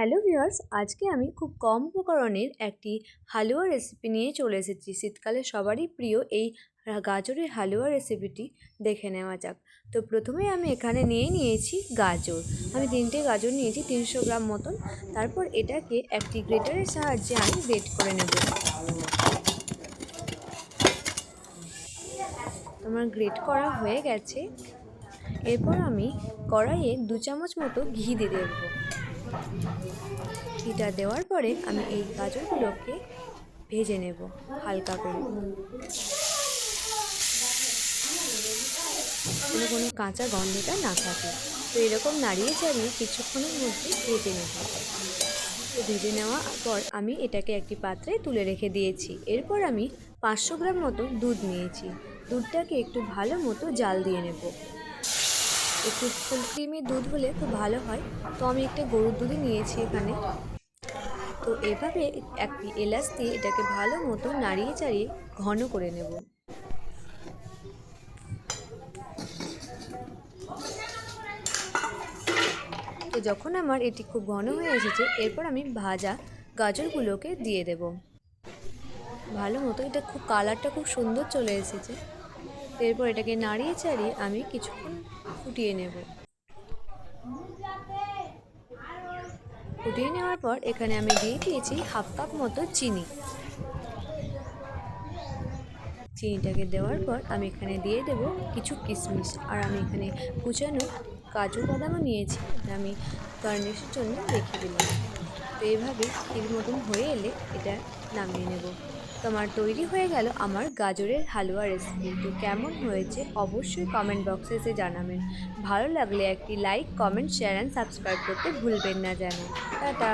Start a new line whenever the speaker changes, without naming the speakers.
Hello viewers, আজকে আমি খুব কম উপকরণের একটি হালুয়া রেসিপি নিয়ে চলে এসেছি। শীতকালে সবারই প্রিয় এই গাজরের হালুয়া রেসিপিটি দেখে নেওয়া যাক। তো প্রথমে আমি এখানে নিয়ে নিয়েছি গাজর। আমি তিনটে গাজর নিয়েছি, তিনশো গ্রাম মতন। তারপর এটাকে একটি গ্রেটারের সাহায্যে আমি গ্রেট করে নেব। আমার গ্রেট করা হয়ে গেছে। এরপর আমি কড়াইয়ে দু চামচ মতো ঘি দিয়ে দেবো। ঘিটা দেওয়ার পরে আমি এই গাজরগুলোকে ভেজে নেব হালকা করে। কোনো কোনো কাঁচা গন্ধটা না থাকে। তো এরকম নাড়িয়ে চাড়িয়ে কিছুক্ষণের মধ্যে ভেজে নেব। ভেজে নেওয়ার পর আমি এটাকে একটি পাত্রে তুলে রেখে দিয়েছি। এরপর আমি পাঁচশো গ্রাম মতো দুধ নিয়েছি। দুধটাকে একটু ভালো মতো জাল দিয়ে নেব। একটু ফুল ক্রিমের দুধ হলে খুব ভালো হয়। তো আমি একটা গরুর দুধই নিয়েছি এখানে। তো এভাবে একটি এলাচ দিয়ে এটাকে ভালো মতো নাড়িয়ে চাড়িয়ে ঘন করে নেব। তো যখন আমার এটি খুব ঘন হয়ে এসেছে, এরপর আমি ভাজা গাজরগুলোকে দিয়ে দেব। ভালো মতো এটা খুব কালারটা খুব সুন্দর চলে এসেছে। এরপর এটাকে নাড়িয়ে চাড়িয়ে আমি কিছুক্ষণ ফুটিয়ে নেব। ফুটিয়ে নেওয়ার পর এখানে আমি দিয়ে দিয়েছি হাফ কাপ মতো চিনি। চিনিটাকে দেওয়ার পর আমি এখানে দিয়ে দেব কিছু কিশমিশ। আর আমি এখানে কুচানো কাজু বাদামও নিয়েছি। আমি গার্নিশের জন্য রেখে দিলাম। তো এইভাবে ক্ষীর মতন হয়ে এলে এটা নামিয়ে নেব। তো আমার তৈরি হয়ে গেল আমার গাজরের হালুয়া রেসিপি তো কেমন হয়েছে অবশ্যই কমেন্ট বক্সে এসে জানাবেন। ভালো লাগলে একটি like comment share and subscribe করতে ভুলবেন না যেন টাটা!